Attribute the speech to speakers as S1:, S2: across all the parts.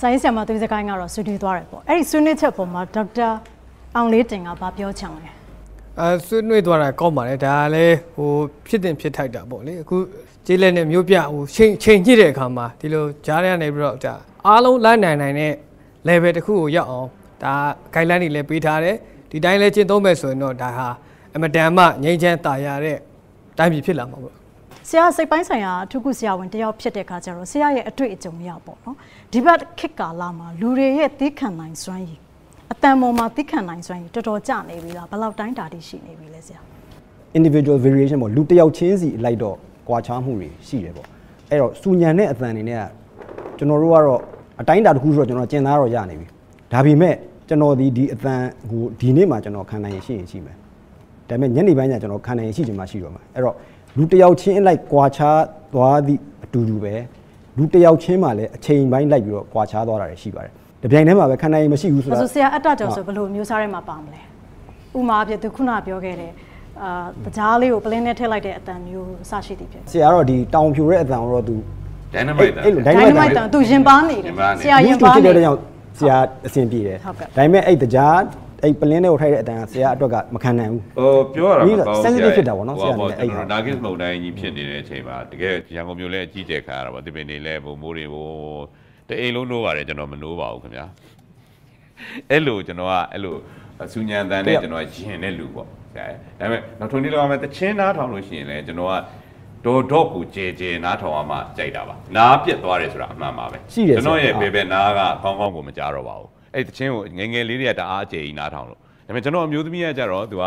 S1: ဆိုင်းဆရာမသွေးစကိုင်းကတော့ဆွေးနွေးသွားတယ်ပေါ့အဲ့ဒီဆွေးနွေးချက်ပေါ်မှာဒေါက်တာအောင်လေးတင်ကဗာပြောချင်တယ်
S2: အဲဆွေးနွေးသွားတာကောင်းပါတယ်ဒါကလည်းဟိုဖြစ်တင်ဖြစ်ထိုက်တာပေါ့လေအခုကျေးလက်နဲ့မျိုးပြဟိုချိန်ချိန်ညှိတဲ့အခါမှာဒီလိုကြားရနေပြီးတော့ဒါအားလုံးလိုက်နိုင်နိုင်တဲ့ level တစ်ခုကိုရောက်အောင်ဒါ guideline တွေလည်းပေးထားတယ်ဒီတိုင်းလည်းကျင့်သုံးမယ်ဆိုရင်တော့ဒါဟာအမတန်မှငြိမ်းချမ်းသာရတဲ့တိုင်းပြည်ဖြစ်လာမှာပေါ့
S1: ဆရာစိတ်ပိုင်းဆိုင်ရာအထူးကုဆရာဝန်တယောက်ဖြစ်တဲ့ခါကျတော့ဆရာရဲ့အတွေ့အကြုံရပေါ့နော်ဒီဘက်ခေတ်ကာလမှာလူတွေရဲ့သိခံနိုင်စွမ်းရည်အတန်ပေါ်မှာသိခံနိုင်စွမ်းရည်တော်တော်ကျနေပြီလားဘယ်လောက်တိုင်းတာတိရှိနေပြီလဲဆရာ
S3: individual variation ပေါ့လူတစ်ယောက်ချင်းစီလိုက်တော့ကွာခြားမှုတွေရှိတယ်ပေါ့အဲ့တော့စူညံတဲ့အသံတွေနဲ့ကကျွန်တော်တို့ကတော့အတိုင်းအတာတစ်ခုဆိုတော့ကျွန်တော်ကျင်သားတော့ရနေပြီဒါပေမဲ့ကျွန်တော်ဒီဒီအသံဟိုဒီနေ့မှကျွန်တော်ခံနိုင်ရင်ရှိရင်ရှိမယ်ဒါပေမဲ့ညနေပိုင်းကျကျွန်တော်ခံနိုင်ရင်ရှိချင်မှရှိတော့မှာအဲ့တော့ လူတစ်ယောက်ချင်းအလိုက်ကွာခြားသွားသည့်အတူတူပဲလူတစ်ယောက်ချင်းမှလည်းအချိန်ပိုင်းလိုက်ပြီးတော့ကွာခြားသွားတာတွေရှိပါတယ်တပြိုင်တည်းမှာပဲခံနိုင်ရင်မရှိဘူးဆို
S1: အဲ့
S3: တော့
S1: ဆိုဆရာအတ္တကြောင့်ဆိုဘယ်လိုမျိုးစားထဲမှာပါမလဲဥမာအဖြစ်သူခုနပြောခဲ့တဲ့အာတကြားလေးကိုပလင်းနဲ့ထည့်လိုက်တဲ့အတန်မျိုးအစရှိသည်ဖြစ်
S3: ဆရာကတော့ဒီတောင်ဖြူတဲ့အသံကိုတော့သူ
S4: dynamite
S3: အဲ့လို
S1: ဒိုင်းနမိုက်တန်သူရင်ပါနေတယ်ဆရာရင်
S3: used to
S1: ပါ
S3: ဖြစ်
S1: နေ
S3: တဲ့
S1: တယ်
S3: ကြောင့်ဆရာအဆင်ပြေတယ်
S1: ဟုတ်ကဲ့
S3: ဒါပေမဲ့အဲ့တကြား အဲ့ပလင်းတွေကိုထိုက်တဲ့အတန်ကဆရာအတွက်ကမခံနိုင်ဘူး
S4: ဟိုပြောရတာမကောင်း
S3: sensitive ဖြစ်တာပေါ့နော်
S4: ဟို
S3: ဆရာအနေ
S4: ပေါ့
S3: နဲ့
S4: ကျွန်
S3: အဲ့ဒါ
S4: တော်နာဂစ်မုန်တိုင်းကြီးဖြစ်နေတဲ့အချိန်မှာတကယ်ရန်ကုန်မြို့လည်းအကြီးကျယ်ခံရတာပေါ့ဒီပင်နေလဲဟိုမိုးတွေဟိုတအိမ်လုံးနိုးပါတယ်ကျွန်တော်မနိုးပါဘူးခင်ဗျာအဲ့လိုကျွန်တော်ကအဲ့လိုစူညံတန်နဲ့ကျွန်တော်ရင်တဲ့လူပေါ့ဒါပေမဲ့နောက်ထုံဒီလောက်မှတချင်းနားထောင်လို့ရှိရင်လည်းကျွန်တော်ကဒေါ်တော့ကိုကြဲကြဲနားထောင်အောင်မှကြိုက်တာပါနားပြက်သွားတယ်ဆိုတာအမှန်ပါပဲကျွန်တော်ရဲ့ဘယ်ဘယ်နားကကောင်းကောင်းကိုမကြားတော့ပါဘူး အဲ့တချင်းကိုငယ်ငယ်လေးတွေကတအားအကျယ်ကြီးနားထောင်လို့ဒါပေမဲ့ကျွန်တော်အမျိုးသမီးကကြတော့သူက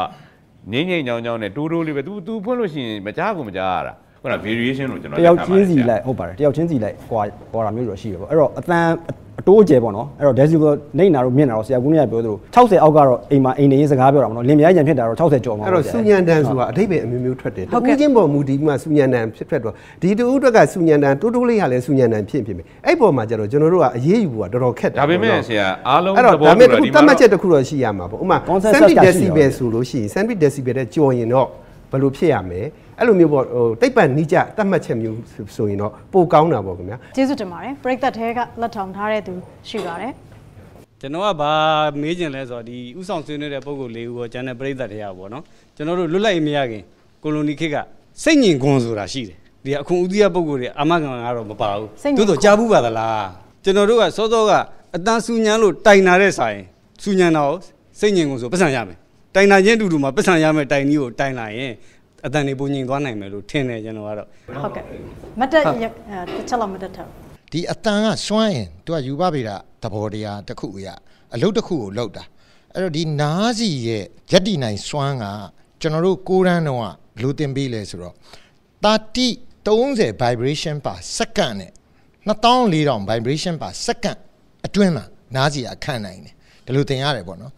S4: ငိမ့်ငိမ့်ညောင်းညောင်းနဲ့တိုးတိုးလေးပဲ तू तू ဖွင့်လို့ရှိရင်မကြားကိုမကြားရတာ ခုန variation လို့ကျွန်တော်
S3: တယောက်ချင်းစီလိုက်ဟုတ်ပါတယ်တယောက်ချင်းစီလိုက်ကွာကွာတာမျိုးတော့ရှိရပေါ့အဲ့တော့အတန်အတိုးကျယ်ပေါ့နော်အဲ့တော့ decibel နေနာတော့မြင့်တာတော့ဆရာကူနေကပြောသလို60အောက်ကတော့အိမ်မှာအိမ်နေရေးစကားပြောတာပေါ့နော်လင်မယားကြံဖြစ်တာတော့60ကျော်မှာ
S5: အဲ့တော့စူညံတန်ဆိုတာအထိပ္ပယ်အမျိုးမျိုးထွက်တယ်တဦးချင်းပေါ်မူဒီမှာစူညံတန်ဖြစ်ထွက်တော့ဒီတူဦးအတွက်ကစူညံတန်တိုးတိုးလေးရလဲစူညံတန်ဖြစ်ဖြစ်မယ်အဲ့ပေါ်မှာကျတော့ကျွန်တော်တို့ကအရေးယူဖို့ကတော်တော်ခက်တယ်
S4: ဒါပေမဲ့ဆရာအားလုံး
S5: အဲ့တော့
S4: သဘော
S5: ဒါပေမဲ့
S4: တူ
S5: တ
S4: တာ
S5: ခု
S4: ဒီ
S5: တ
S4: မှာ
S5: တ်မှတ်ချက်တစ်ခုတော့ရှိရမှာပေါ့ဥမာ
S3: Consensus
S5: 70
S3: ကရှိရော
S5: decibel ဆိုလို့ရှိရင်70 decibel တဲ့ကျော်ရင်တော့ဘယ်လိုဖြစ်ရမလဲ အဲ့လိုမျိုးပေါ့ဟိုတိတ်ပတ်နီးကြတတ်မှတ်ချက်မျိုးဆိုရင်တော့ပိုကောင်းတာပေါ့ခင်ဗျာ
S1: ကျေးဇူးတင်ပါတယ်ပရိသတ်ထဲကလက်ထောင်ထားတဲ့သူရှိပါတယ်
S6: ကျွန်တော်ကဘာမေးချင်လဲဆိုတော့ဒီဥဆောင်ဆွေးနွေးတဲ့ပုံကို၄ဦးရောကျန်တဲ့ပြည်သက်တရားပေါ့နော်ကျွန်တော်တို့လွတ်လပ်ရေးမရခင်ကိုလိုနီခေတ်ကစိတ်ညင်ခွန်ဆိုတာရှိတယ်ဒီအခုဥဒိယပုံကိုတွေအာမခံကတော့မပါဘူးသို့တော့ကြားဘူးပါသလားကျွန်တော်တို့ကစောစောကအတန်းဆူညံလို့တိုင်နာတဲ့ဆိုင်ဆူညံတော့စိတ်ညင်ခွန်ဆိုပတ်စံရမယ်တိုင်နာချင်းတူတူမှာပတ်စံရမယ်တိုင်ကြီးကိုတိုင်လာရင် အတန်နေပုံညင်သွားနိုင်မယ်လို့ထင်တယ်ကျွန်တော်ကတော့
S1: ဟုတ်ကဲ့မတ်တက်ရအဲတစ်ချက်လောက်မတ်တက်ထား
S7: ဒီအတန်ကစွန့်ရင်သူကယူပပေတာသဘောတရားတစ်ခုအရာအလုပ်တစ်ခုကိုလောက်တာအဲ့တော့ဒီနားစီရဲ့ရက်တီနိုင်စွမ်းကကျွန်တော်တို့ကိုးရန်တော့ကဘယ်လိုတင်ပေးလဲဆိုတော့30 30 vibration per second နဲ့2400 vibration per second အတွင်းမှာနားစီကခံနိုင်တယ်ဒီလိုသင်ရတယ်ပေါ့နော်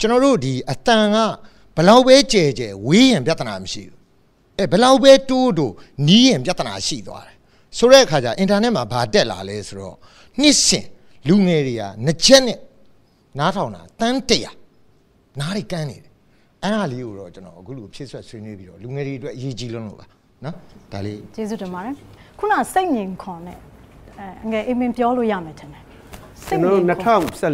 S7: ကျွန်တော်တို့ဒီအတန်ကဘယ်လောက်ပဲကြဲကြဲဝေးရင်ပြဿနာမရှိဘူး အဲဘယ်လောက်ပဲတိုးတိုးနီးရင်ပြဿနာရှိသွားတယ်ဆိုတဲ့အခါကျအင်တာနက်မှာဘာတက်လာလဲဆိုတော့နှစ်စဉ်လူငယ်တွေကနှစ်ချက်နဲ့နားထောင်တာတန်းတရာနားတွေကန်းနေတယ်အဲ့ဒါလေးကိုတော့ကျွန်တော်အခုလိုဖြည့်ဆွက်ဆွေးနွေးပြီးတော့လူငယ်တွေအတွက်အရေးကြီးလွန်းလို့ပါနော်ဒါလေး
S1: ကျေးဇူးတင်ပါတယ်ခုနစိတ်ငြိမ်ခွန်နဲ့အဲအငယ်အိမ်မင်ပြောလို့ရမယ်ထင်တယ်
S5: ကျွန်တော်တို့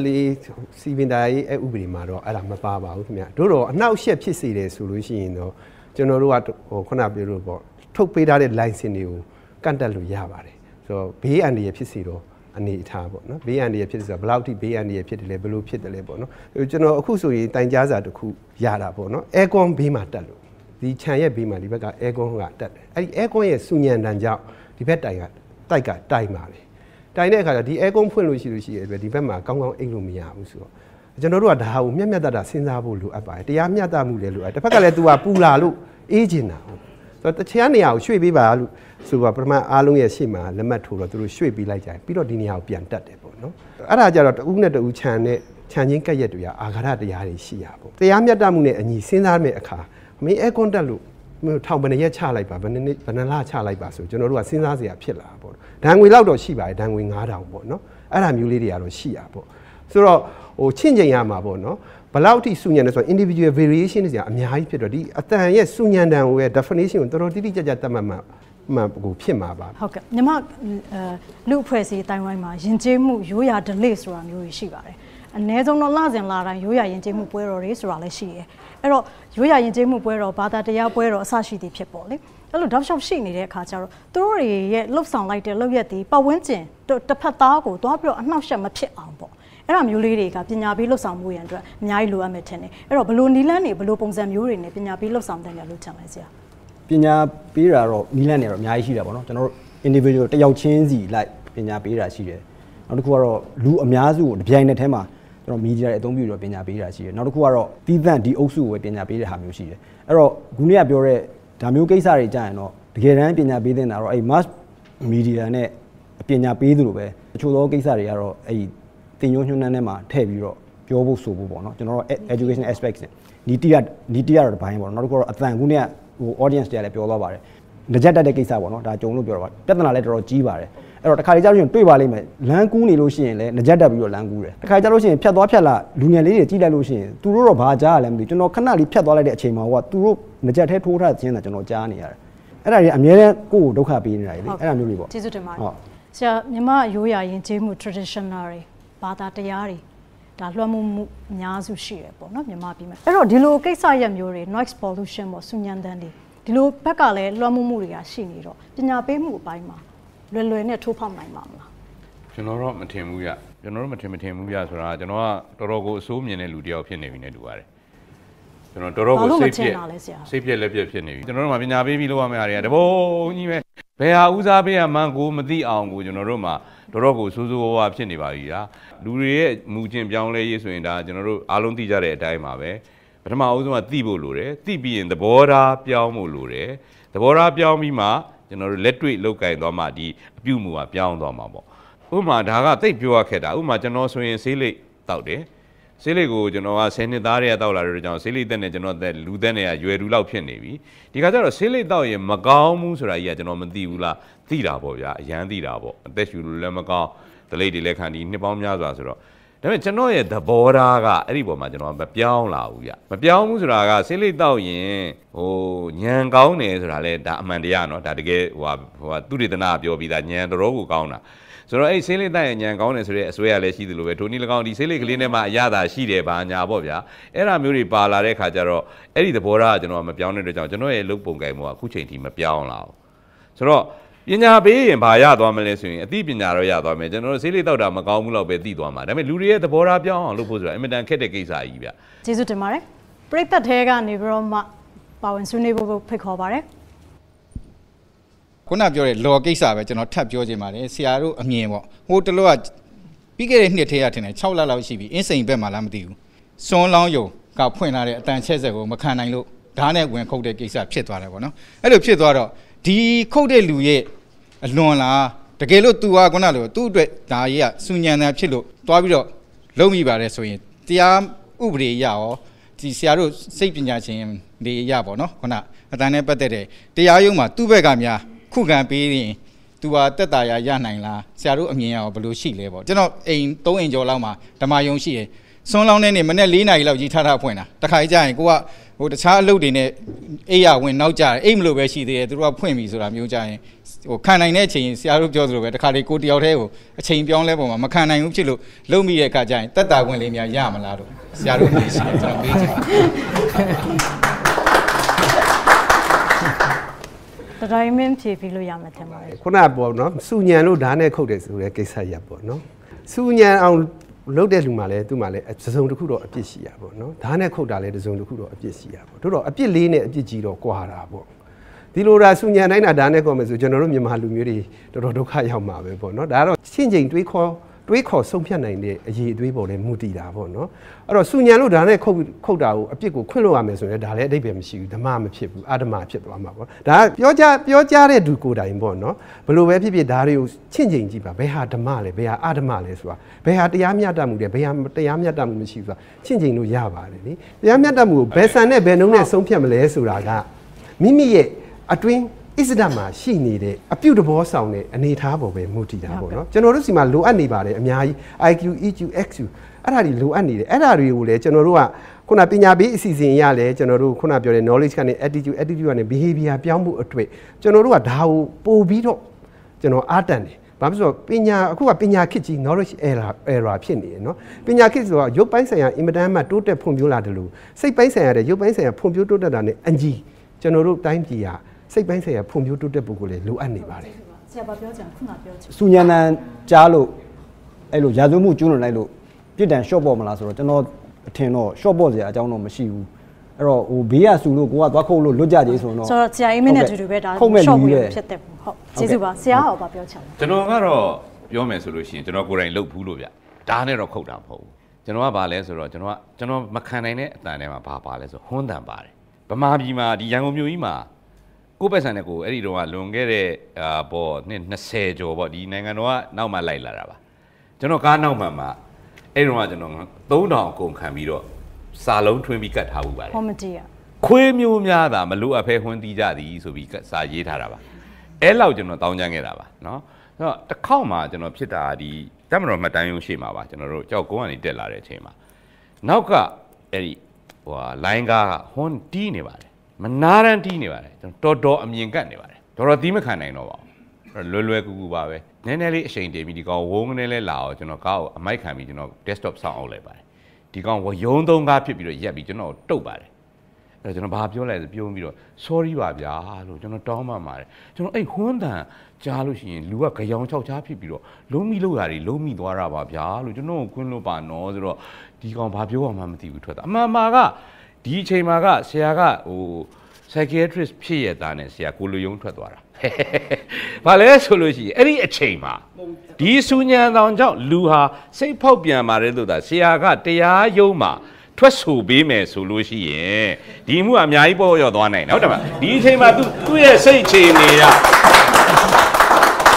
S5: 2014စီပင်တိုင်းရဲ့ဥပဒေမှာတော့အဲ့ဒါမပါပါဘူးခင်ဗျာတို့တော့အနောက်ရှက်ဖြစ်စေတယ်ဆိုလို့ရှိရင်တော့ ကျွန်တော်တို့ကဟိုခုနပြောလို့ပေါ့ထုတ်ပေးထားတဲ့ license တွေကိုကန့်တက်လို့ရပါတယ်ဆိုတော့ဘေးအန္တရာယ်ဖြစ်စေတော့အနေအထားပေါ့နော်ဘေးအန္တရာယ်ဖြစ်စေဆိုတော့ဘယ်လောက်ထိဘေးအန္တရာယ်ဖြစ်တယ်လဲဘယ်လိုဖြစ်တယ်လဲပေါ့နော်ကျွန်တော်အခုဆိုရင်တိုင်ကြားစာတစ်ခုရတာပေါ့နော် aircon ဘေးမှာတက်လို့ဒီခြံရဲ့ဘေးမှာဒီဘက်က aircon ကတက်တယ်အဲ့ဒီ aircon ရဲ့စူညံတန်ကြောင့်ဒီဘက်တိုင်ကတိုက်ကတိုင်ပါလေတိုင်တဲ့အခါကျဒီအဲကုန်းဖွင့်လို့ရှိလို့ရှိရဲ့အတွက်ဒီဘက်မှာကောင်းကောင်းအိတ်လို့မရဘူးဆိုတော့ ကျွန်တော်တို့ကဒါဟာကိုမျက်မျက်တတစဉ်းစားဖို့လိုအပ်ပါတယ်တရားမျှတမှုလည်းလိုအပ်တစ်ဖက်ကလည်း तू ကပူလာလို့အေးကျင်တာဟုတ်ဆိုတော့တချမ်းနေရာကိုရွှေ့ပေးပါလို့ဆိုတော့ပထမအားလုံးရဲ့ရှေ့မှာလက်မှတ်ထိုးတော့သူတို့ရွှေ့ပေးလိုက်ကြတယ်ပြီးတော့ဒီနေရာကိုပြန်တက်တယ်ပေါ့နော်အဲ့ဒါကြတော့တဦးနဲ့တဦးခြံနဲ့ခြံချင်းကက်ရက်တွေကအာဃာတတရားတွေရှိရပေါ့တရားမျှတမှုနဲ့အညီစဉ်းစားမယ့်အခါမင်းအဲကွန်တက်လို့မျိုးထောင်ဘယ်နှရက်ချလိုက်ပါဘယ်နှနှစ်ဘယ်နှလချလိုက်ပါဆိုကျွန်တော်တို့ကစဉ်းစားစရာဖြစ်လာတာပေါ့ဒဏ်ငွေလောက်တော့ရှိပါတယ်ဒဏ်ငွေ9000ပေါ့နော်အဲ့ဒါမျိုးလေးတွေကတော့ရှိရပေါ့ ဆိုတော့ဟိုချင့်ချိန်ရမှာပေါ့နော်ဘလောက်ထိစုညံလဲဆိုတော့ individual variation တွေကအများကြီးဖြစ်တော့ဒီအတန်ရဲ့စုညံတန်ကိုရဲ့ definition ကိုတော်တော်တိတိကျကျသတ်မှတ်မှမှန်ကိုဖြစ်မှာပါ
S1: ဟုတ်ကဲ့ညီမအဲလူအဖွဲ့အစည်းအတိုင်းဝိုင်းမှာယဉ်ကျေးမှုရိုးရာ delay ဆိုတာမျိုးတွေရှိပါတယ်အ ਨੇ ဆုံးတော့လစဉ်လာတိုင်းရိုးရာယဉ်ကျေးမှုပွဲတော်တွေဆိုတာလည်းရှိတယ်အဲ့တော့ရိုးရာယဉ်ကျေးမှုပွဲတော်ဘာသာတရားပွဲတော်အစရှိသည်ဖြစ်ပေါ့လေအဲ့လိုတောက်လျှောက်ရှိနေတဲ့အခါကျတော့သူတို့တွေရဲ့လှုပ်ဆောင်လိုက်တဲ့လှုပ်ရက်တွေပတ်ဝန်းကျင်တစ်ဖက်သားကိုသွားပြီးတော့အနှောက်အယှက်မဖြစ်အောင်ပေါ့ အဲ့ဒါမျိုးလေးတွေကပညာပေးလှုပ်ဆောင်မှုရန်အတွက်အများကြီးလိုအပ်မယ်ထင်တယ်အဲ့တော့ဘလို့နီလန်းနေဘလို့ပုံစံမျိုးတွေနဲ့ပညာပေးလှုပ်ဆောင်တဲ့နေရာလို့ထင်လဲဆရာ
S3: ပညာပေးတာတော့နီးလန့်နေတော့အများကြီးရှိတာပေါ့နော်ကျွန်တော်တို့ individual တယောက်ချင်းစီလိုက်ပညာပေးတာရှိတယ်နောက်တစ်ခုကတော့လူအများစုကိုတစ်ပြိုင်နက်တည်းမှာကျွန်တော် media တွေအသုံးပြုတော့ပညာပေးတာရှိတယ်နောက်တစ်ခုကတော့တီးသန့်ဒီအုပ်စုကိုပဲပညာပေးတဲ့ဟာမျိုးရှိတယ်အဲ့တော့ခုနကပြောတဲ့ဒါမျိုးကိစ္စတွေကြာရင်တော့တကယ်တမ်းပညာပေးတဲ့တာတော့အဲ့ mass media နဲ့ပညာပေးသူလိုပဲတချို့သောကိစ္စတွေကတော့အဲ့ တင်ညွှန်းညွှန်းနှန်းထဲမှာထည့်ပြီးတော့ပြောဖို့ဆိုဖို့ပေါ့နော်ကျွန်တော်တို့ education aspects နဲ့နီတီရနီတီရတော့တစ်ပိုင်းပေါ့နော်နောက်တစ်ခုကတော့အတန်ခုနကဟို audience တွေကလည်းပြောသွားပါတယ်ငကြက်တက်တဲ့ကိစ္စပေါ့နော်ဒါကြုံလို့ပြောတော့ပြဿနာလည်းတော်တော်ကြီးပါတယ်အဲ့တော့တစ်ခါလေကြာလို့ရှိရင်တွေ့ပါလိမ့်မယ်လမ်းကူးနေလို့ရှိရင်လည်းငကြက်တက်ပြီးတော့လမ်းကူးတယ်တစ်ခါကြာလို့ရှိရင်ဖြတ်သွားဖြတ်လာလူငယ်လေးတွေကြည့်လိုက်လို့ရှိရင်သူတို့တော့ဘာကြားရလဲမသိဘူးကျွန်တော်ခဏလေးဖြတ်သွားလိုက်တဲ့အချိန်မှာဟိုကသူတို့ငကြက်ထဲထိုးထားတဲ့ခြင်းတာကျွန်တော်ကြားနေရတယ်အဲ့ဒါတွေအများနဲ့ကိုယ့်ကိုဒုက္ခပေးနေတာလေအဲ့ဒါမျိုးတွေပေါ့
S1: ကျေးဇူးတင်ပါတယ်
S3: ဟုတ်
S1: ဆရာမြမရိုးရာရင်ကျေးမှု traditional တွေ ဘာသာတရားတွေဒါလွှမ်းမိုးမှုအများစုရှိတယ်ပေါ့နော်မြန်မာပြည်မှာအဲ့တော့ဒီလိုကိစ္စရပ်မျိုးတွေ noise pollution ပေါ့ဆူညံတန်းတွေဒီလိုဘက်ကလည်းလွှမ်းမိုးမှုတွေကရှိနေတော့ပညာပေးမှုအပိုင်းမှာလွယ်လွယ်နဲ့ထိုးဖောက်နိုင်မှာမလား
S4: ကျွန်တော်တော့မထင်ဘူးရကျွန်တော်တို့မထင်မထင်ဘူးရဆိုတာကကျွန်တော်ကတော်တော်ကိုအဆိုးမြင်တဲ့လူတစ်ယောက်ဖြစ်နေပြီနဲ့တူပါတယ်ကျွန်တော်တော်တော်ကိုစိတ်ပြက်စိတ်ပြက်လက်ပြက်ဖြစ်နေပြီကျွန်တော်တို့မှာပညာပေးပြီးလုပ်ရမယ့်အရာတွေကတဘုံကြီးပဲဘယ်ဟာဦးစားပေးရမှန်းကိုမသိအောင်ကိုကျွန်တော်တို့မှာ တော်တော်ကိုစိုးစိုးဝါးဝါဖြစ်နေပါပြီလားလူတွေရဲ့မူချင်းပြောင်းလဲရေးဆိုရင်ဒါကျွန်တော်တို့အားလုံးသိကြတဲ့အတိုင်းပါပဲပထမအဦးဆုံးကသိဖို့လိုတယ်သိပြီးရင်သဘောထားပြောင်းဖို့လိုတယ်သဘောထားပြောင်းပြီးမှကျွန်တော်တို့လက်တွေ့လောက်ကင်သွားမှဒီအပြုမူကပြောင်းသွားမှာပေါ့ဥပမာဒါကတိတ်ပြောရခက်တာဥပမာကျွန်တော်ဆိုရင်ဆေးလိပ်တောက်တယ်ဆေးလိပ်ကိုကျွန်တော်က10နှစ်သားတည်းကတောက်လာတဲ့ကြောင့်ဆေးလိပ်တက်နေကျွန်တော်တက်လူတက်နေရရွယ်လူလောက်ဖြစ်နေပြီဒီခါကျတော့ဆေးလိပ်တောက်ရင်မကောင်းဘူးဆိုတာကြီးကကျွန်တော်မသိဘူးလား သိတာပေါ့ဗျာအရန်သိတာပေါ့အသက်ရှူလို့လည်းမကောင်းဒလိတ်တွေလည်းခံဒီနှစ်ပေါင်းများစွာဆိုတော့ဒါပေမဲ့ကျွန်တော်ရဲ့သဘောထားကအဲ့ဒီပေါ်မှာကျွန်တော်မပြောင်းလာဘူးဗျမပြောင်းဘူးဆိုတာကဆေးလိပ်တောက်ရင်ဟိုညံကောင်းတယ်ဆိုတာလဲဒါအမှန်တရားနော်ဒါတကယ်ဟိုဟာသူတေသနာပြောပြီးသားညံတော်ကိုကောင်းတာဆိုတော့အဲ့ဆေးလိပ်တိုက်ရဲ့ညံကောင်းတယ်ဆိုတဲ့အစွဲရလည်းရှိသလိုပဲထိုနည်း၎င်းဒီဆေးလိပ်ကလေးနဲ့မှအရသာရှိတယ်ဘာညာပေါ့ဗျာအဲ့ဒါမျိုးတွေပါလာတဲ့ခါကျတော့အဲ့ဒီသဘောထားကကျွန်တော်မပြောင်းတဲ့အတွက်ကြောင့်ကျွန်တော်ရဲ့လုပ်ပုံကိုင်မှုကအခုချိန်ထိမပြောင်းလာဘူးဆိုတော့ ပညာပေးရင်ဘာရသွားမလဲဆိုရင်အသိပညာတော့ရသွားမယ်ကျွန်တော်တို့ဆေးလိပ်တောက်တာမကောင်းဘူးလို့ပဲသိသွားမှာဒါပေမဲ့လူတွေရဲ့သဘောထားပြောင်းအောင်လုပ်ဖို့ဆိုတာအင်မတန်ခက်တဲ့ကိစ္စကြီးဗျ
S1: ကျေးဇူးတင်ပါတယ်ပရိသတ်ထဲကနေပြီးတော့မှပါဝင်ဆွေးနွေးဖို့ဖိတ်ခေါ်ပါတယ်
S8: ခုနပြောတဲ့လော်ကိစ္စပဲကျွန်တော်ထပ်ပြောချင်ပါတယ်ဆရာတို့အမြင်ပေါ့ဟိုတလောကပြီးခဲ့တဲ့နှစ်ထဲကထင်တယ်6လလောက်ရှိပြီအင်းစိန်ဘက်မှာလားမသိဘူးစွန်းလောင်းယုံကဖွင့်လာတဲ့အတန်ချက်ဆက်ကိုမခံနိုင်လို့ဓာတ်နဲ့ဝင်ခုတ်တဲ့ကိစ္စဖြစ်သွားတယ်ပေါ့နော်အဲ့လိုဖြစ်သွားတော့ ဒီခုတ်တဲ့လူရဲ့အလွန်လားတကယ်လို့ तू ဟာခုနလိုသူ့အတွက်ဒါကြီးကစူညံတာဖြစ်လို့သွားပြီးတော့လုံးမိပါတယ်ဆိုရင်တရားဥပဒေရရောဒီဆရာတို့စိတ်ပညာရှင်တွေရပါတော့ခုနအတန်နဲ့ပတ်သက်တဲ့တရားရုံးမှာသူ့ဘက်ကများခုခံပေးရင်သူဟာတက်တာရရနိုင်လားဆရာတို့အမြင်ရအောင်ဘယ်လိုရှိလဲပေါ့ကျွန်တော်အိမ်၃အိမ်ကျော်လောက်မှာဓမ္မယုံရှိရင်စွန်းလောင်းတဲ့နေ့မနေ့၄နာရီလောက်ကြီးထားထားဖွင့်တာတခါကြီးကြာရင်ကိုက ဟိုတခြားအလုပ်တွေနဲ့အိယာဝင်နောက်ကြတယ်အိမ်မလို့ပဲရှိသေးတယ်သူတို့ကဖွင့်ပြီဆိုတာမျိုးကြာရင်ဟိုခံနိုင်တဲ့အချိန်ဆရာတို့ပြောသလိုပဲတခါလေကိုတယောက်တည်းကိုအချိန်ပြောင်းလဲပုံမှာမခံနိုင်ဘူးဖြစ်လို့လုံးမိတဲ့အခါကျရင်တက်တာဝင်လေးများရမလားလို့ဆရာတို့မေးရှိတယ်ကျွန်တော်မေးချင်တယ်
S1: တတိုင်းမင်းဖြေပြီးလို့ရမှာထင်ပါတယ်
S5: ခုနကပေါ့နော်စူညံလို့ဓာတ်နဲ့ခုတ်တယ်ဆိုတဲ့ကိစ္စရပ်ပေါ့နော်စူညံအောင် လုပ်တဲ့လူမှလည်းသူ့မှလည်းသစုံတစ်ခုတော့အပြစ်ရှိရပေါ့နော်ဓာတ်နဲ့ခုတ်တာလည်းသစုံတစ်ခုတော့အပြစ်ရှိရပေါ့တို့တော့အပြစ်လေးနဲ့အပြစ်ကြီးတော့ကွာတာပေါ့ဒီလိုဒါစူညံတိုင်းတာဓာတ်နဲ့ခုတ်မယ်ဆိုကျွန်တော်တို့မြန်မာလူမျိုးတွေတော်တော်ဒုက္ခရောက်မှာပဲပေါ့နော်ဒါကတော့ရှင်းချိန်တွေးခေါ် တွေးခေါ်ဆုံးဖြတ်နိုင်တဲ့အရေးအသွေးပေါ်လည်းမူတည်တာပေါ့နော်အဲ့တော့စူညံလို့ဒါနဲ့ခုတ်ခုတ်တာကိုအပြစ်ကိုခွင့်လို့ရမယ်ဆိုရင်ဒါလည်းအတိတ်ပဲမရှိဘူးဓမ္မမဖြစ်ဘူးအာဓမ္မဖြစ်သွားမှာပေါ့ဒါကပြောကြပြောကြတဲ့သူကိုယ်တိုင်ပေါ့နော်ဘလို့ပဲဖြစ်ဖြစ်ဒါတွေကိုချင့်ချိန်ကြည့်ပါဘယ်ဟာဓမ္မလဲဘယ်ဟာအာဓမ္မလဲဆိုတာဘယ်ဟာတရားမျှတမှုလဲဘယ်ဟာတရားမျှတမှုမရှိဘူးဆိုတာချင့်ချိန်လို့ရပါတယ်လေတရားမျှတမှုကိုဘယ်ဆန်နဲ့ဘယ်နှုံးနဲ့ဆုံးဖြတ်မလဲဆိုတာကမိမိရဲ့အတွင်း အစ္စဒမှာရှိနေတဲ့အပြုတဘောဆောင်တဲ့အနေထားပေါ်ပဲမူတည်တာပေါ့နော်ကျွန်တော်တို့စီမှာလိုအပ်နေပါတယ်အများကြီး IQ EQ XQ အဲ့ဒါတွေလိုအပ်နေတယ်အဲ့ဒါတွေကိုလည်းကျွန်တော်တို့ကခုနပညာပေးအစီအစဉ်ရလဲကျွန်တော်တို့ခုနပြောတဲ့ knowledge ကနေ attitude attitude ကနေ behavior ပြောင်းမှုအတွေ့ကျွန်တော်တို့ကဒါကိုပို့ပြီးတော့ကျွန်တော်အားတန်တယ်ဘာဖြစ်လို့ပညာအခုကပညာခေတ်ကြီး knowledge error error ဖြစ်နေတယ်နော်ပညာခေတ်ဆိုတော့ရုပ်ပိုင်းဆိုင်ရာ immediate မှာတိုးတက်ဖွံ့ဖြိုးလာတယ်လို့စိတ်ပိုင်းဆိုင်ရာတဲ့ရုပ်ပိုင်းဆိုင်ရာဖွံ့ဖြိုးတိုးတက်တာ ਨੇ အညီကျွန်တော်တို့တိုင်းပြည်ဟာ စိတ်ပိုင်းဆိုင်ရာဖွံ့ဖြိုးတိုးတက်ဖို့ကိုလည်းလိုအပ်နေပါတယ်
S1: ဆရာဘာပြောချင်ခုနပြောချင်
S3: စူညံတန်ကြားလို့အဲ့လိုရာဇဝမှုကျွလွန်လိုက်လို့ပြစ်ဒဏ် short ပေါ်မလားဆိုတော့ကျွန်တော်အထင်တော့ short ပေါ်စရာအကြောင်းတော့မရှိဘူးအဲ့တော့ဟိုဘေးကစူလို့ကိုကသွားခုတ်လို့လွတ်ကြကြီးဆိုတော့
S1: ဆိုတော့ဆရာအေးမင်းနဲ့အတူတူပဲဒါ
S3: ခုတ်မဲ့လူ
S1: short
S3: ကြီး
S1: ဝေ
S3: ပဲ
S1: ဖြစ်တဲ့ဘူးဟုတ်ကျေးဇူးပါဆရာကဘာပြောချင်လဲ
S4: ကျွန်တော်ကတော့ပြောမယ်ဆိုလို့ရှိရင်ကျွန်တော်ကိုယ်တိုင်လှုပ်ဘူးလို့ဗျဒါနဲ့တော့ခုတ်တာမဟုတ်ဘူးကျွန်တော်ကဘာလဲဆိုတော့ကျွန်တော်ကကျွန်တော်မခံနိုင်တဲ့အတန်ထဲမှာဘာပါလဲဆိုဟွန်းတန်ပါတယ်ဗမာပြည်မှာဒီရန်ကုန်မြို့ကြီးမှာ ကိုပိုက်ဆံနဲ့ကိုအဲ့ဒီတော့ကလွန်ခဲ့တဲ့အာပေါ့နှစ်20ကျော်ပေါ့ဒီနိုင်ငံတော်ကနောက်မှလိုက်လာတာပါကျွန်တော်ကားနောက်မှမှာအဲ့ဒီတော့ကကျွန်တော်3000အကုန်ခံပြီးတော့စာလုံးထွင်းပြီးကတ်ထားဘူးပါတယ်
S1: ဟောမတည်ရ
S4: ခွေးမျိုးများတာမလို့အဖဲခွင်းတီးကြသည်ဆိုပြီးစာရေးထားတာပါအဲ့လောက်ကျွန်တော်တောင်းချမ်းခဲ့တာပါနော်အဲ့တော့တစ်ခေါက်မှာကျွန်တော်ဖြစ်တာဒီတက်မတော်မတန်းရုံရှိမှာပါကျွန်တော်တို့ကြောက်ကုန်းကနေတက်လာတဲ့အချိန်မှာနောက်ကအဲ့ဒီဟိုလိုင်းကားကဟွန်တီးနေပါတယ် မနာရန်တီးနေပါတယ်ကျွန်တော်တော်တော်အမြင်ကတ်နေပါတယ်တော်တော်သီးမခံနိုင်တော့ပါဘူးလွယ်လွယ်ကူကူပါပဲနည်းနည်းလေးအချိန်တည်ပြီးဒီကောင်ဝုန်းကနေလဲလာအောင်ကျွန်တော်ကားကိုအမိုက်ခံပြီးကျွန်တော် desktop ဆောင်းအောင်လိုက်ပါတယ်ဒီကောင်ဝရုံးသုံးကားဖြစ်ပြီးတော့ရက်ပြီးကျွန်တော်တုတ်ပါတယ်အဲ့တော့ကျွန်တော်ဘာပြောလဲဆိုပြုံးပြီးတော့ sorry ပါဗျာလို့ကျွန်တော်တောင်းပန်ပါတယ်ကျွန်တော်အဲ့ဟွန်းတန်ကြားလို့ရှိရင်လူကကြောင်ချောက်ချားဖြစ်ပြီးတော့လုံးမိလို့ရတယ်လုံးမိသွားတာပါဗျာလို့ကျွန်တော်ကိုခွင်းလို့ပါနော်ဆိုတော့ဒီကောင်ဘာပြောမှမသိဘူးထွက်တာအမှန်မှာက ဒီအချိန်မှာကဆရာကဟို psychiatrist ဖြစ်ရတာနဲ့ဆရာကိုလူယုံထွက်သွားတာဘာလဲဆိုလို့ရှိရင်အဲ့ဒီအချိန်မှာဒီဆူညံတောင်ကြောင့်လူဟာစိတ်ဖောက်ပြန်ပါတယ်လို့သာဆရာကတရားယုံမှာထွက်ဆိုပေးမယ်ဆိုလို့ရှိရင်ဒီမှုအများကြီးပေါ်ရောက်သွားနိုင်တယ်ဟုတ်တယ်မလားဒီအချိန်မှာသူသူ့ရဲ့စိတ်အခြေအနေက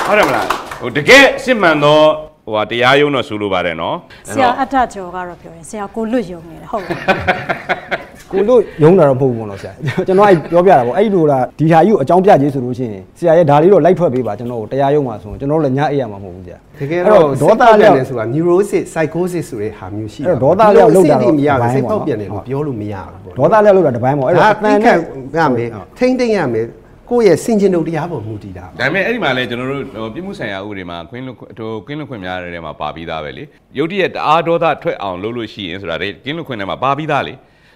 S4: ဟုတ်တယ်မလားဟိုတကယ်စစ်မှန်သောဟိုဟာတရားယုံတော့ဆိုလိုပါတယ်နော်
S1: ဆရာအထကျော်ကတော့ပြောရင်ဆရာကိုလွတ်ယုံနေတယ်ဟုတ်လား
S3: ကိုလို့ယုံတာတော့မဟုတ်ဘူးပေါ့နော်ဆရာကျွန်တော်အဲ့ပြောပြတာပေါ့အဲ့လိုလားဒီဟာကြီးကိုအကြောင်းပြခြင်းဆိုလို့ရှိရင်ဆရာရဲ့ဒါလေးတော့လိုက်ထွက်ပေးပါကျွန်တော်တို့တရားရုံးမှာဆိုရင်ကျွန်တော်တို့လည်းညအိပ်ရမှာမဟုတ်ဘူးဆရာ
S5: တကယ်တော့ဒေါသလျောက်ဆိုတာ neurosis psychosis ဆိုတဲ့ဟာမျိုးရှိ
S3: အဲ့တော့ဒေါသလျောက်လောက်တာတော့
S5: မရဘူးစိတ်
S3: ဘို
S5: ပေါ
S3: င်း
S5: က်
S3: ပေါ့
S5: ပြန်တယ်လို့ပြောလို့မရဘူးပေါ့
S3: ဒေါသလက်လောက်တာတပိုင်းပေါ့အဲ့
S5: အဲ့
S3: တော့
S5: တော့
S3: အ
S5: အတ
S3: တ
S5: န်
S3: န်
S5: နဲ့
S3: နဲ့
S5: ရမယ်ထိမ့်သိမ့်ရမယ်ကိုယ့်ရဲ့စင်ကျင်တို့တရားပေါ်မူတည်တာ
S4: ဒါပေမဲ့အဲ့ဒီမှာလဲကျွန်တော်တို့ဟိုပြမှုဆိုင်ရာဥပဒေမှာခွင်းလွတ်ဟိုကင်းလွတ်ခွင့်များတဲ့ထဲမှာပါပြီးသားပဲလေယုတ်တိရဲ့တအားဒေါသထွက်အောင်လုပ်လို့ရှိရင်ဆိုတာလေကင်းလွတ်ခွင့်ထဲမှာပါပြီးသားလေ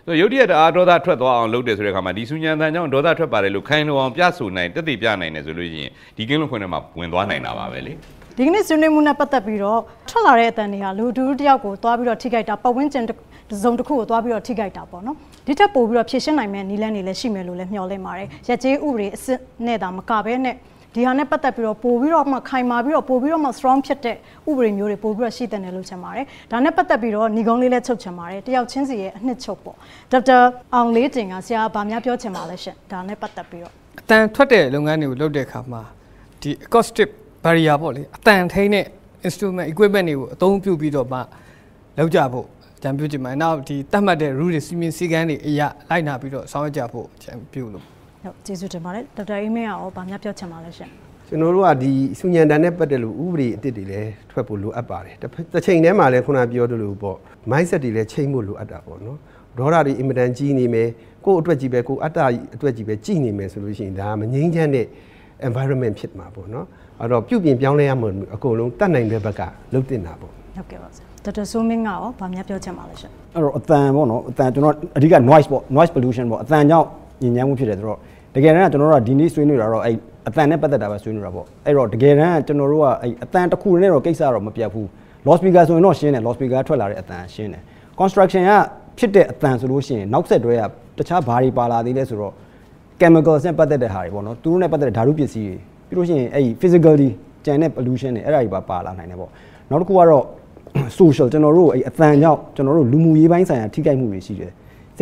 S4: ဆိုယုတ်တိရဲ့တအားဒေါသထွက်သွားအောင်လုပ်တယ်ဆိုတဲ့အခါမှာဒီဆူညံတန်ကြောင့်ဒေါသထွက်ပါတယ်လို့ခိုင်းလို့အောင်ပြဆိုနိုင်တက်တည်ပြနိုင်တယ်ဆိုလို့ရှိရင်ဒီကင်းလွတ်ခွင့်ထဲမှာဝင်သွားနိုင်တာပါပဲလေ
S1: ဒီကနေ့ဆွေးနွေးမှုနဲ့ပတ်သက်ပြီးတော့ထွက်လာတဲ့အတန်တွေကလူတူတူတယောက်ကိုသွားပြီးတော့ထိခိုက်တာပတ်ဝန်းကျင်တစ်စုံတစ်ခုကိုသွားပြီးတော့ထိခိုက်တာပေါ့နော်ဒီထက်ပိုပြီးတော့ဖြည့်ရှင်းနိုင်မယ့်နည်းလမ်းတွေလည်းရှိမယ်လို့လည်းမျှော်လင့်ပါတယ်ရက်ကျေးဥပဒေအစစ်နဲ့တာမကဘဲနဲ့ ဒီဟာနဲ့ပတ်သက်ပြီးတော့ပို့ပြီးတော့မှခိုင်မာပြီးတော့ပို့ပြီးတော့မှ strong ဖြစ်တဲ့ဥပဒေမျိုးတွေပို့ပြီးတော့ရှိတဲ့နယ်လို့ချင်ပါတယ်ဒါနဲ့ပတ်သက်ပြီးတော့ညီကုန်းလေးလည်းချုပ်ချင်ပါတယ်တယောက်ချင်းစီရဲ့အနှစ်ချုပ်ပေါ့ဒေါက်တာအောင်လေးတင်ကဆရာဗာများပြောချင်ပါလဲရှင်ဒါနဲ့ပတ်သက်ပြီးတော့
S2: အတန်ထွက်တဲ့လုပ်ငန်းတွေကိုလုပ်တဲ့အခါမှာဒီ acoustic barrier ပေါ့လေအတန်ထိန်းတဲ့ instrument equipment တွေကိုအသုံးပြုပြီးတော့မှလုပ်ကြဖို့ကြံပြုချင်ပါတယ်နောက်ဒီတတ်မှတ်တဲ့ rule တွေစီမင်းစည်းကမ်းတွေအရာလိုက်နာပြီးတော့ဆောင်ရွက်ကြဖို့ကြံပြုလို့
S1: ဟုတ်ကျေးဇူးတင်ပါတယ်ဒေါက်တာအေးမင်းကရောဗာများပြောချင်ပါလဲရှင်
S5: ကျွန်တော်တို့ကဒီစုညံတန်နဲ့ပတ်သက်လို့ဥပဒေအစ်စ်တွေလည်းထွက်ဖို့လိုအပ်ပါတယ်တစ်ဖက်တစ်ချိန်တည်းမှာလည်းခုနပြောသလိုပေါ့ mindset တွေလည်းချိန်ဖို့လိုအပ်တာပေါ့နော်ဒေါသတွေအင်မတန်ကြီးနေမယ်ကိုယ့်အတွက်ကြီးပဲကိုယ့်အတ္တအတွက်ကြီးပဲကြည်နေမယ်ဆိုလို့ရှိရင်ဒါမငြိမ်းချမ်းတဲ့ environment ဖြစ်မှာပေါ့နော်အဲ့တော့ပြုပြင်ပြောင်းလဲရမှာအကုန်လုံးတတ်နိုင်တဲ့ဘက်ကလှုပ်တင်တာပေါ့
S1: ဟုတ်ကဲ့ပါဆရာဒေါက်တာဆိုးမင်းကရောဗာများပြောချင်ပါလဲရှင်
S3: အဲ့တော့အတန်ပေါ့နော်အတန်ကျွန်တော်အဓိက noise ပေါ့ noise pollution ပေါ့အတန်ကြောင့် ညဉ့်ညမ်းမှုဖြစ်တယ်ဆိုတော့တကယ်တမ်းကကျွန်တော်တို့ကဒီနေ့ဆွေးနွေးတာတော့အဲ့အတန်နဲ့ပတ်သက်တာပဲဆွေးနွေးတာပေါ့အဲ့တော့တကယ်တမ်းကကျွန်တော်တို့ကအဲ့အတန်တစ်ခုနဲ့တော့ကိစ္စတော့မပြတ်ဘူး loud speaker ဆိုရင်တော့ရှင်းတယ် loud speaker ထွက်လာတဲ့အတန်ရှင်းတယ် construction ကဖြစ်တဲ့အတန်ဆိုလို့ရှိရင်နောက်ဆက်တွဲကတခြားဘာတွေပါလာသေးလဲဆိုတော့ chemicals နဲ့ပတ်သက်တဲ့ဟာတွေပေါ့နော်သူတို့နဲ့ပတ်သက်တဲ့ဓာတုပစ္စည်းတွေပြီးလို့ရှိရင်အဲ့ physically ကျန်တဲ့ pollution တွေအဲ့ဒါတွေပါပါလာနိုင်တယ်ပေါ့နောက်တစ်ခုကတော့ social ကျွန်တော်တို့အဲ့အတန်ကြောင့်ကျွန်တော်တို့လူမှုရေးပိုင်းဆိုင်ရာထိခိုက်မှုတွေရှိတယ်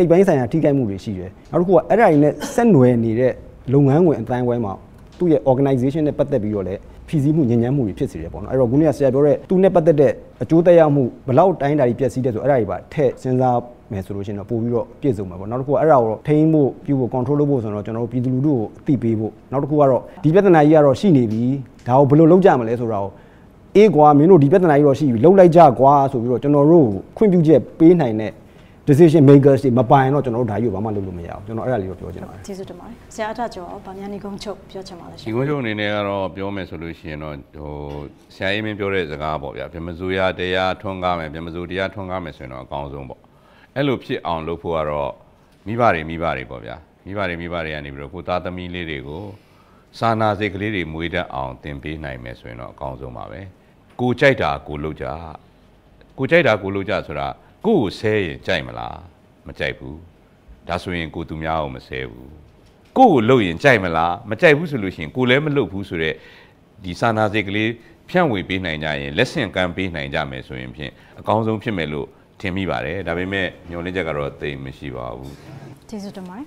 S3: စိတ်ပိုင်းဆိုင်ရာထိခိုက်မှုတွေရှိတယ်နောက်တစ်ခုကအဲ့ဒါတွေနဲ့ဆက်နွယ်နေတဲ့လုပ်ငန်းဝင်အတိုင်းဝိုင်းမှာသူ့ရဲ့ organization နဲ့ပတ်သက်ပြီးတော့လည်းဖြည့်ဆည်းမှုညဉ့်ညမ်းမှုတွေဖြစ်စေတယ်ပေါ့နော်အဲ့တော့ခုနကဆရာပြောတဲ့သူနဲ့ပတ်သက်တဲ့အကျိုးသက်ရောက်မှုဘယ်လောက်တိုင်းတာတွေပြည့်စည်တဲ့ဆိုအဲ့ဒါတွေပါထည့်စဉ်းစားမယ်ဆိုလို့ရှိရင်တော့ပို့ပြီးတော့ပြည့်စုံမှာပေါ့နောက်တစ်ခုကအဲ့ဒါကိုထိန်းဖို့ပြုဖို့ control လုပ်ဖို့ဆိုတော့ကျွန်တော်တို့ပြည်သူလူထုကိုအသိပေးဖို့နောက်တစ်ခုကတော့ဒီပြဿနာကြီးကတော့ရှိနေပြီဒါကိုဘယ်လိုလုပ်ကြမလဲဆိုတော့အေးကွာမင်းတို့ဒီပြဿနာကြီးတော့ရှိပြီလှုပ်လိုက်ကြကွာဆိုပြီးတော့ကျွန်တော်တို့ခွင့်ပြုချက်ပေးနိုင်တဲ့ decision makers တွေမပိုင်တော့ကျွန်တော်တို့ဒါကြီးကိုဘာမှလုပ်လို့မရအောင်ကျွန်တော်အဲ့ဒါလေးကိုပြောချင်ပါတယ်
S1: ကျေးဇူးတင်ပါတယ်ဆရာအထကျော်ရောဗာမြန်နီကုန်းချုပ်ပြောချင်ပါလဲရှ
S4: ဒီ
S1: င်
S4: ကုန်းချုပ်အနေနဲ့ကတော့ပြောမယ်ဆိုလို့ရှိရင်တော့ဟိုဆရာကြီးမင်းပြောတဲ့စကားပေါ့ဗျာဗြဟ္မစိုးရတရားထွန်းကားမယ်ဗြဟ္မစိုးတရားထွန်းကားမယ်ဆိုရင်တော့အကောင်းဆုံးပေါ့အဲ့လိုဖြစ်အောင်လုပ်ဖို့ကတော့မိဘတွေမိဘတွေပေါ့ဗျာမိဘတွေမိဘတွေကနေပြီးတော့ကိုသားသမီးလေးတွေကိုစာနာစိတ်ကလေးတွေမွေးတတ်အောင်သင်ပေးနိုင်မယ်ဆိုရင်တော့အကောင်းဆုံးပါပဲကိုကြိုက်တာကိုလုပ်ကြကိုကြိုက်တာကိုလုပ်ကြဆိုတာ ကိုယ့်ကိုဆဲရင်ကြိုက်မလားမကြိုက်ဘူးဒါဆိုရင်ကိုသူများအောင်မဆဲဘူးကိုယ့်ကိုလှုပ်ရင်ကြိုက်မလားမကြိုက်ဘူးဆိုလို့ရှိရင်ကိုလည်းမလှုပ်ဘူးဆိုတော့ဒီစာနာစိတ်ကလေးဖြန့်ဝေပေးနိုင်ကြရင်လက်ဆင့်ကမ်းပေးနိုင်ကြမယ်ဆိုရင်ဖြင့်အကောင်းဆုံးဖြစ်မယ်လို့ထင်မိပါတယ်ဒါပေမဲ့ညှော်လင့်ချက်ကတော့သိမရှိပါဘူး
S1: ကျေးဇူးတင်ပါတယ်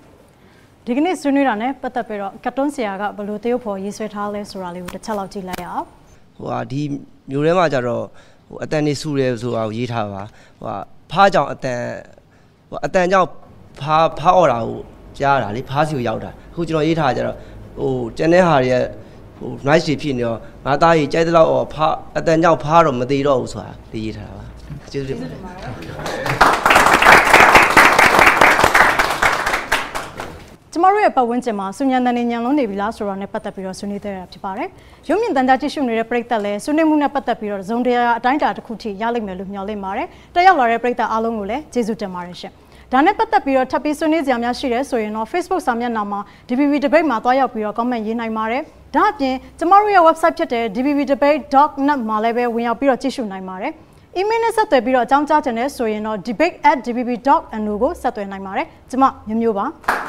S1: ဒီကနေ့ဆွေးနွေးတာနဲ့ပတ်သက်ပြီးတော့ကတ်တွန်းဆရာကဘယ်လိုတရုပ်ဖော်ရေးဆွဲထားလဲဆိုတာလေးကိုတစ်ချက်လောက်ကြည့်လိုက်ရအောင်
S9: ဟိုဟာဒီမျိုးထဲမှာကြတော့ဟိုအတန်နေဆူတယ်ဆိုတာကိုရေးထားပါဟိုဟာ ဖားကြောင်အတန်ဟိုအတန်ကြောင့်ဖားဖားអော်တာကိုကြားတာလေဖားစီကိုရောက်တာအခုကျွန်တော်ရေးထားကြတော့ဟိုကျန်တဲ့ဟာတွေရဲ့ဟို nice တွေဖြစ်နေတော့ငါသားကြီးကြိုက်တဲ့လောက်អော်ဖားအတန်ကြောင့်ဖားတော့မသေးတော့ဘူးဆိုတာဒီရေးထားတာပါကျေးဇူးတင်ပါတယ်
S1: ကျမတို့ရဲ့ပတ်ဝန်းကျင်မှာစုညံတန်နေညံလုံးနေပြီလားဆိုတာနဲ့ပတ်သက်ပြီးတော့ဆွေးနွေးသေးတာဖြစ်ပါတယ်။ရုပ်မြင်သံကြားကြည့်ရှုနေတဲ့ပရိသတ်လည်းဆွေးနွေးမှုနဲ့ပတ်သက်ပြီးတော့ဇုံတရားအတိုင်းအတာတစ်ခုထိရလိမ့်မယ်လို့မျှော်လင့်ပါတယ်။တက်ရောက်လာတဲ့ပရိသတ်အားလုံးကိုလည်းကျေးဇူးတင်ပါတယ်ရှင်။ဒါနဲ့ပတ်သက်ပြီးတော့ထပ်ပြီးဆွေးနွေးကြရများရှိတယ်ဆိုရင်တော့ Facebook စာမျက်နှာမှာ DBB debate မှာတွားရောက်ပြီးတော့ comment ရေးနိုင်ပါတယ်။ဒါအပြင်ကျမတို့ရဲ့ website ဖြစ်တဲ့ dbbdebate.net မှာလည်းပဲဝင်ရောက်ပြီးတော့ကြည့်ရှုနိုင်ပါတယ်။ email နဲ့ဆက်သွယ်ပြီးတော့အကြောင်းကြားချင်တဲ့ဆိုရင်တော့ debate@dbb.no ကိုဆက်သွယ်နိုင်ပါတယ်။ကျမမျိုးမျိုးပါ။